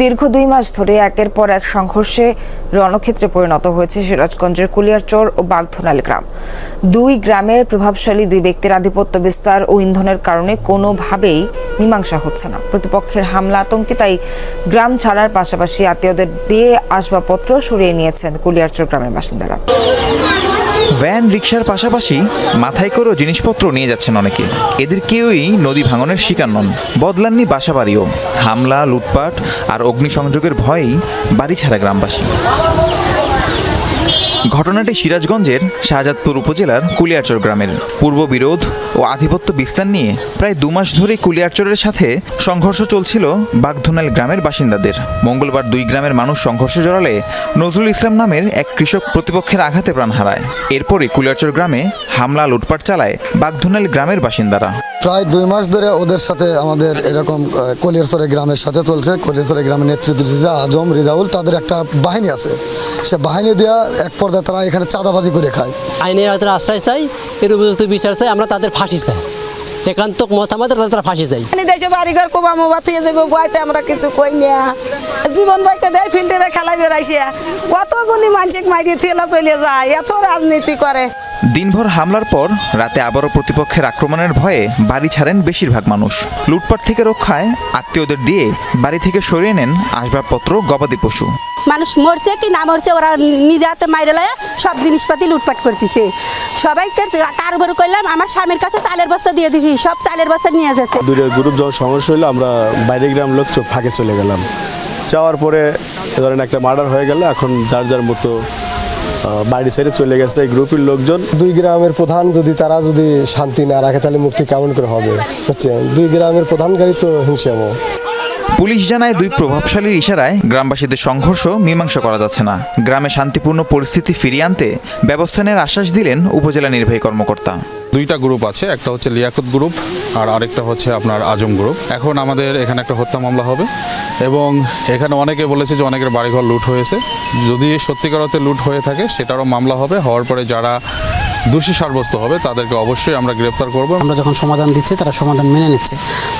দীর্ঘ দুই মাস ধরে একের পর এক সংঘর্ষে রণক্ষেত্রে পরিণত হয়েছে সিরাজগঞ্জের কুলিয়ারচর ও বাগধনালী গ্রাম। দুই গ্রামের প্রভাবশালী দুই ব্যক্তির আধিপত্য বিস্তার ও ইন্ধনের কারণে কোনোভাবেই মীমাংসা হচ্ছে না। প্রতিপক্ষের হামলা আতঙ্কে তাই গ্রাম ছাড়ার পাশাপাশি আত্মীয়দের দিয়ে আসবাবপত্র সরিয়ে নিয়েছেন কুলিয়ারচর গ্রামের বাসিন্দারা। ভ্যান রিক্সার পাশাপাশি মাথায় করেও জিনিসপত্র নিয়ে যাচ্ছেন অনেকে। এদের কেউই নদী ভাঙনের শিকার নন। বদলাননি বাসা বাড়িও হামলা, লুটপাট আর অগ্নিসংযোগের ভয়েই বাড়ি ছাড়া গ্রামবাসী। ঘটনাটি সিরাজগঞ্জের শাহজাদপুর উপজেলার কুলিয়ারচর গ্রামের। পূর্ব বিরোধ ও আধিপত্য বিস্তার নিয়ে প্রায় দু মাস ধরে কুলিয়ারচরের সাথে সংঘর্ষ চলছিল বাগধনাল গ্রামের বাসিন্দাদের। মঙ্গলবার দুই গ্রামের মানুষ সংঘর্ষে জড়ালে নজরুল ইসলাম নামের এক কৃষক প্রতিপক্ষের আঘাতে প্রাণ হারায়। এরপরই কুলিয়ারচর গ্রামে হামলা লুটপাট চালায় বাগধনাল গ্রামের বাসিন্দারা। প্রায় দুই মাস ধরে ওদের সাথে আমাদের এরকম কলিয়ারচরে গ্রামের সাথে চলছে। কলিয়ারচরে গ্রামের নেতৃত্ব দিচ্ছে আজম রিজাউল তাদের একটা বাহিনী আছে। সে বাহিনী দেওয়া এক পর্যায়ে তারা এখানে চাঁদাবাজি করে খায়। আইনের হাতের আশ্রয় চাই এর উপযুক্ত বিচার চাই আমরা তাদের ফাঁসি চাই। একান্ত মতামত তাদের ফাঁসি চাই। এখানে দেশে বাড়িঘর কোবা মোবা থুয়ে যাব বইতে আমরা কিছু কই না। জীবন বাইকে দেয় ফিল্টারে খেলা বেড়াইছে। কতগুলি মানসিক মাইরি থেলা চলে যায় এত রাজনীতি করে। দিনভর হামলার পর রাতে আবারও প্রতিপক্ষের আক্রমণের ভয়ে বাড়ি ছাড়েন বেশিরভাগ মানুষ। লুটপাট থেকে রক্ষায় আত্মীয়দের দিয়ে বাড়ি থেকে সরিয়ে নেন আসবাবপত্র গবাদি পশু। মানুষ মরছে কি না মরছে ওরা নিজে হাতে মাইরে লয়ে সব জিনিসপাতি লুটপাট করতেছে। সবাইকে কারবার করলাম? আমার স্বামীর কাছে চালের বস্তা দিয়ে দিছি সব চালের বস্তা নিয়ে যাচ্ছে দুটো গ্রুপ যখন সমস্যা হলো আমরা বাইরে গ্রাম লোক চোখ ফাঁকে চলে গেলাম। যাওয়ার পরে এ ধরেন একটা মার্ডার হয়ে গেল এখন যার যার মতো বাড়ি ছেড়ে চলে গেছে গ্রুপের লোকজন। দুই গ্রামের প্রধান যদি তারা যদি শান্তি না রাখে তাহলে মুক্তি কেমন করে হবে? বুঝছেন দুই গ্রামের প্রধানকারী তো হিংসাম পুলিশ জানায় দুই প্রভাবশালীর ইশারায় গ্রামবাসীদের সংঘর্ষ মীমাংসা করা যাচ্ছে না। গ্রামে শান্তিপূর্ণ পরিস্থিতি ফিরিয়ে আনতে ব্যবস্থা নেওয়ার আশ্বাস দিলেন উপজেলা নির্বাহী কর্মকর্তা। দুইটা গ্রুপ আছে, একটা হচ্ছে লিয়াকুত গ্রুপ আর আরেকটা হচ্ছে আপনার আজম গ্রুপ এখন আমাদের এখানে একটা হত্যা মামলা হবে এবং এখানে অনেকে বলেছে যে অনেকের বাড়িঘর লুট হয়েছে। যদি সত্যিকার অর্থে লুট হয়ে থাকে, সেটারও মামলা হবে। হওয়ার পরে যারা দোষী সাব্যস্ত হবে তাদেরকে অবশ্যই আমরা গ্রেপ্তার করব। আমরা যখন সমাধান দিচ্ছি তারা সমাধান মেনে নিচ্ছে।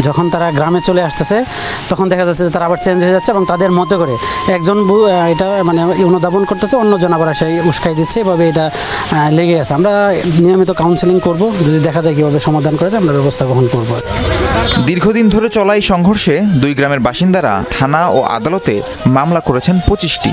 যখন তারা গ্রামে চলে আসতেছে তখন দেখা যাচ্ছে যে তারা আবার চেঞ্জ হয়ে যাচ্ছে এবং তাদের মতো করে একজন এটা মানে অনুধাবন করতেছে অন্যজন আবার সেই উস্কাই দিচ্ছে এভাবে এটা লেগে আছে। আমরা নিয়মিত কাউন্সেলিং করব যদি দেখা যায় কীভাবে সমাধান করা যায় আমরা ব্যবস্থা গ্রহণ করব। দীর্ঘদিন ধরে চলা এই সংঘর্ষে দুই গ্রামের বাসিন্দারা থানা ও আদালতে মামলা করেছেন পঁচিশটি।